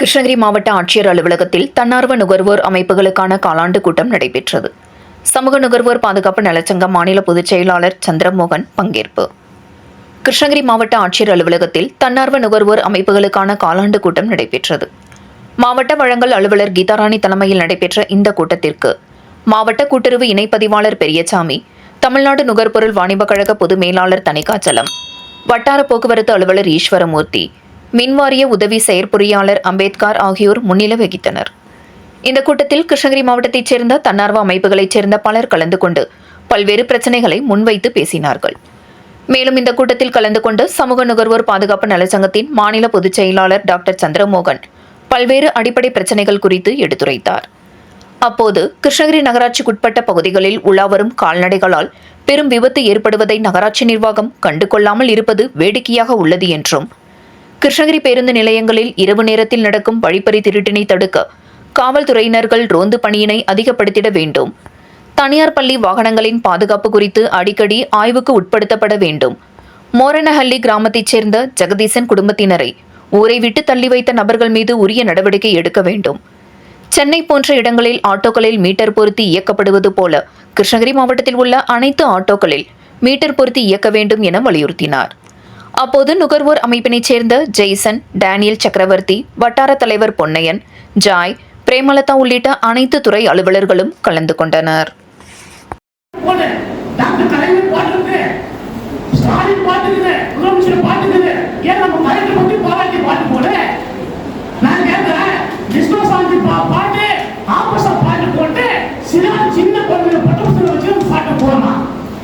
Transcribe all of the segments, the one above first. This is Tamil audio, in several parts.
கிருஷ்ணகிரி மாவட்ட ஆட்சியர் அலுவலகத்தில் தன்னார்வ நுகர்வோர் அமைப்புகளுக்கான காலாண்டு கூட்டம் நடைபெற்றது. சமூக நுகர்வோர் பாதுகாப்பு நலச்சங்க மாநில பொதுச் செயலாளர் சந்திரமோகன் பங்கேற்பு. கிருஷ்ணகிரி மாவட்ட ஆட்சியர் அலுவலகத்தில் தன்னார்வ நுகர்வோர் அமைப்புகளுக்கான காலாண்டு கூட்டம் நடைபெற்றது. மாவட்ட வழங்கல் அலுவலர் கீதாராணி தலைமையில் நடைபெற்ற இந்த கூட்டத்திற்கு மாவட்ட கூட்டுறவு இணைப்பதிவாளர் பெரியசாமி தமிழ்நாடு நுகர்பொருள் வாணிபக் கழக பொது மேலாளர் தணிகாச்சலம் வட்டார போக்குவரத்து அலுவலர் ஈஸ்வரமூர்த்தி மின்வாரிய உதவி செயற்பொறியாளர் அம்பேத்கர் ஆகியோர் முன்னிலை வகித்தனர். இந்த கூட்டத்தில் கிருஷ்ணகிரி மாவட்டத்தைச் சேர்ந்த தன்னார்வ அமைப்புகளைச் சேர்ந்த பலர் கலந்து கொண்டு பல்வேறு பிரச்சனைகளை முன்வைத்து பேசினார்கள். மேலும் இந்த கூட்டத்தில் கலந்து கொண்டு சமூக நுகர்வோர் பாதுகாப்பு நலச்சங்கத்தின் மாநில பொதுச் செயலாளர் டாக்டர் சந்திரமோகன் பல்வேறு அடிப்படை பிரச்சனைகள் குறித்து எடுத்துரைத்தார். அப்போது கிருஷ்ணகிரி நகராட்சிக்குட்பட்ட பகுதிகளில் உலாவரும் கால்நடைகளால் பெரும் விபத்து ஏற்படுவதை நகராட்சி நிர்வாகம் கண்டுகொள்ளாமல் இருப்பது வேடிக்கையாக உள்ளது என்றும் கிருஷ்ணகிரி பேருந்து நிலையங்களில் இரவு நேரத்தில் நடக்கும் வழிப்பறி திருட்டினை தடுக்க காவல்துறையினர்கள் ரோந்து பணியினை அதிகப்படுத்திட வேண்டும். தனியார் பள்ளி வாகனங்களின் பாதுகாப்பு குறித்து அடிக்கடி ஆய்வுக்கு உட்படுத்தப்பட வேண்டும். மோரணஹள்ளி கிராமத்தைச் சேர்ந்த ஜெகதீசன் குடும்பத்தினரை ஊரை விட்டு தள்ளி வைத்த நபர்கள் மீது உரிய நடவடிக்கை எடுக்க வேண்டும். சென்னை போன்ற இடங்களில் ஆட்டோக்களில் மீட்டர் பொருத்தி இயக்கப்படுவது போல கிருஷ்ணகிரி மாவட்டத்தில் உள்ள அனைத்து ஆட்டோக்களில் மீட்டர் பொருத்தி இயக்க வேண்டும் என வலியுறுத்தினார். அப்போது நுகர்வோர் அமைப்பினைச் சேர்ந்த ஜெய்சன் டேனியல் சக்கரவர்த்தி வட்டார தலைவர் பொன்னையன் ஜாய் பிரேமலதா உள்ளிட்ட அனைத்து துறை அலுவலர்களும் கலந்து கொண்டனர். சின்ன குழந்தைங்க பட்டு வச்சு பாட்டு போகலாம்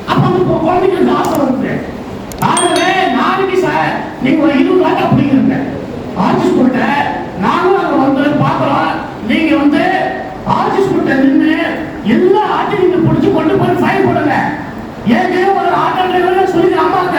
அப்ப அந்த கு- குழந்தைங்களுக்கு ஆசை வருது ஆகவே சார் ஒரு இருபது வாட்டி அப்படிங்கிறீங்க ஆர்ஜி ஸ்கூல்கிட்ட நானும் அங்க வந்து பார்க்குறோம் நீங்கள் வந்து ஆர்ஜி ஸ்கூல்கிட்ட நின்று எல்லா ஆட்டையும் நீங்க பிடிச்சி கொண்டு போய் ஃபைன் போடுங்க. ஏற்கனவே ஒரு ஆட்டோ டிரைவர் சொல்லி அம்மாங்க